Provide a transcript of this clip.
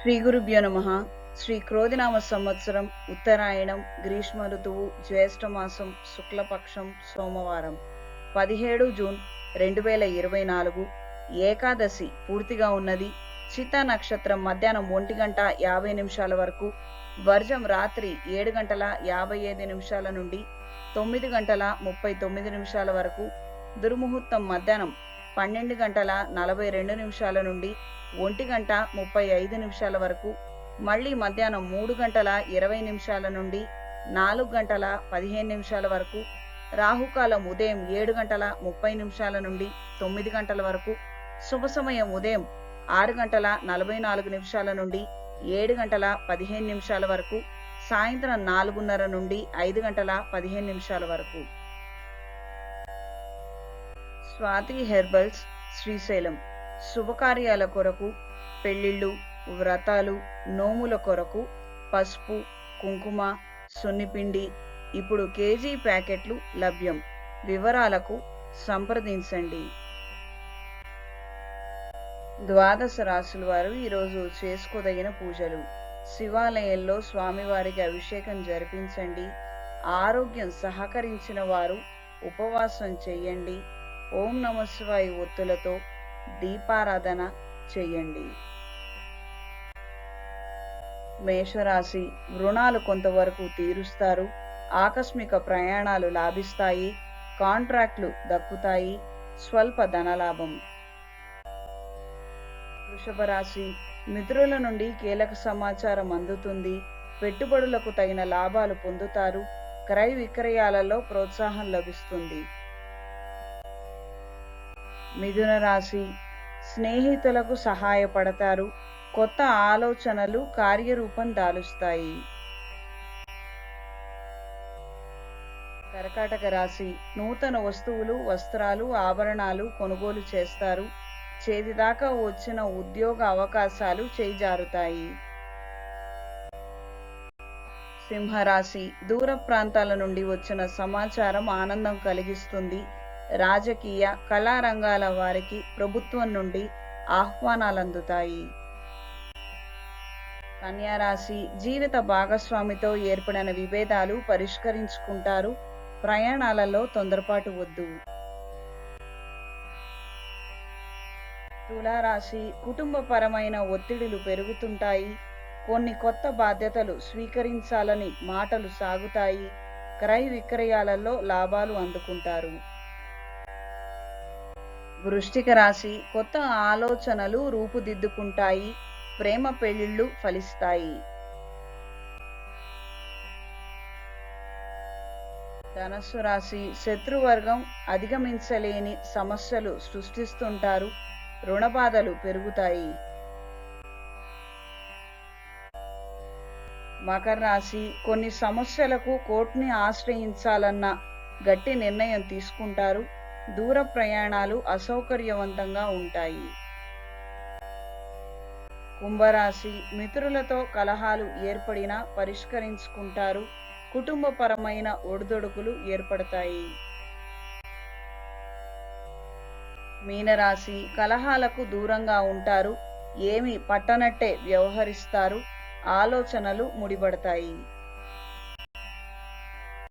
శ్రీ గురుభ్యో నమ. శ్రీ క్రోధినామ సంవత్సరం ఉత్తరాయణం గ్రీష్మ ఋతువు జ్యేష్ఠమాసం శుక్లపక్షం సోమవారం. పదిహేడు జూన్ రెండు వేల ఇరవై నాలుగు. ఏకాదశి పూర్తిగా ఉన్నది. చిత్తా నక్షత్రం మధ్యాహ్నం ఒంటి గంట యాభై నిమిషాల వరకు వర్జం రాత్రి ఏడు గంటల యాభై ఐదు నిమిషాల నుండి తొమ్మిది గంటల ముప్పై తొమ్మిది నిమిషాల వరకు దుర్ముహూర్తం మధ్యాహ్నం పన్నెండు గంటల నలభై రెండు నిమిషాల నుండి ఒంటి గంట ముప్పై ఐదు నిమిషాల వరకు మళ్ళీ మధ్యాహ్నం మూడు గంటల ఇరవై నిమిషాల నుండి నాలుగు గంటల పదిహేను నిమిషాల వరకు రాహుకాలం ఉదయం ఏడు గంటల ముప్పై నిమిషాల నుండి తొమ్మిది గంటల వరకు శుభ సమయం ఉదయం ఆరు గంటల నలభై నాలుగు నిమిషాల నుండి ఏడు గంటల పదిహేను నిమిషాల వరకు సాయంత్రం నాలుగున్నర నుండి ఐదు గంటల పదిహేను నిమిషాల వరకు. స్వాతి హెర్బల్స్ శ్రీశైలం. శుభకార్యాల కొరకు పెళ్ళిళ్ళు వ్రతాలు నోముల కొరకు పసుపు కుంకుమ సున్నిపిండి ఇప్పుడు కేజీ ప్యాకెట్లు లభ్యం. వివరాలకు సంప్రదించండి. ద్వాదశ రాశుల వారు ఈరోజు చేసుకోదగిన పూజలు. శివాలయంలో స్వామివారికి అభిషేకం జరిపించండి. ఆరోగ్యం సహకరించిన వారు ఉపవాసం చేయండి. ఓం నమ శివాయ ఒత్తులతో దీపారాధన చేయండి. మేషరాశి రుణాలు కొంతవరకు తీరుస్తారు. ఆకస్మిక ప్రయాణాలు లాభిస్తాయి. కాంట్రాక్ట్లు దక్కుతాయి. స్వల్ప ధనలాభం. వృషభ రాశి మిత్రుల నుండి కీలక సమాచారం అందుతుంది. పెట్టుబడులకు తగిన లాభాలు పొందుతారు. క్రయ విక్రయాలలో ప్రోత్సాహం లభిస్తుంది. మిథున రాశి స్నేహితులకు సహాయపడతారు. కొత్త ఆలోచనలు కార్యరూపం దాలుస్తాయి. కర్కాటక రాశి నూతన వస్తువులు వస్త్రాలు ఆభరణాలు కొనుగోలు చేస్తారు. చేతిదాకా వచ్చిన ఉద్యోగ అవకాశాలు చేజారుతాయి. సింహరాశి దూర ప్రాంతాల నుండి వచ్చిన సమాచారం ఆనందం కలిగిస్తుంది. రాజకీయ కళారంగాల వారికి ప్రభుత్వం నుండి ఆహ్వానాలు అందుతాయి కన్యారాశి జీవిత భాగస్వామితో ఏర్పడిన విభేదాలు పరిష్కరించుకుంటారు. ప్రయాణాలలో తొందరపాటు వద్దు. తులారాశి కుటుంబపరమైన ఒత్తిడులు పెరుగుతుంటాయి. కొన్ని కొత్త బాధ్యతలు స్వీకరించాలని మాటలు సాగుతాయి. క్రయ విక్రయాలలో లాభాలు అందుకుంటారు. వృష్టిక రాశి కొత్త ఆలోచనలు రూపుదిద్దుకుంటాయి ప్రేమ పెళ్ళిళ్ళు ఫలిస్తాయి. ధనస్సు రాశి శత్రువర్గం అధిగమించలేని సమస్యలు సృష్టిస్తుంటారు రుణబాధలు పెరుగుతాయి. మకర రాశి కొన్ని సమస్యలకు కోర్టుని ఆశ్రయించాలన్న గట్టి నిర్ణయం తీసుకుంటారు దూర ప్రయాణాలు అసౌకర్యవంతంగా ఉంటాయి. కుంభరాశి మిత్రులతో కలహాలు ఏర్పడినా పరిష్కరించుకుంటారు. కుటుంబపరమైన ఒడిదొడుకులు ఏర్పడతాయి. మీనరాశి కలహాలకు దూరంగా ఉంటారు. ఏమి పట్టనట్టే వ్యవహరిస్తారు. ఆలోచనలు ముడిపడతాయి.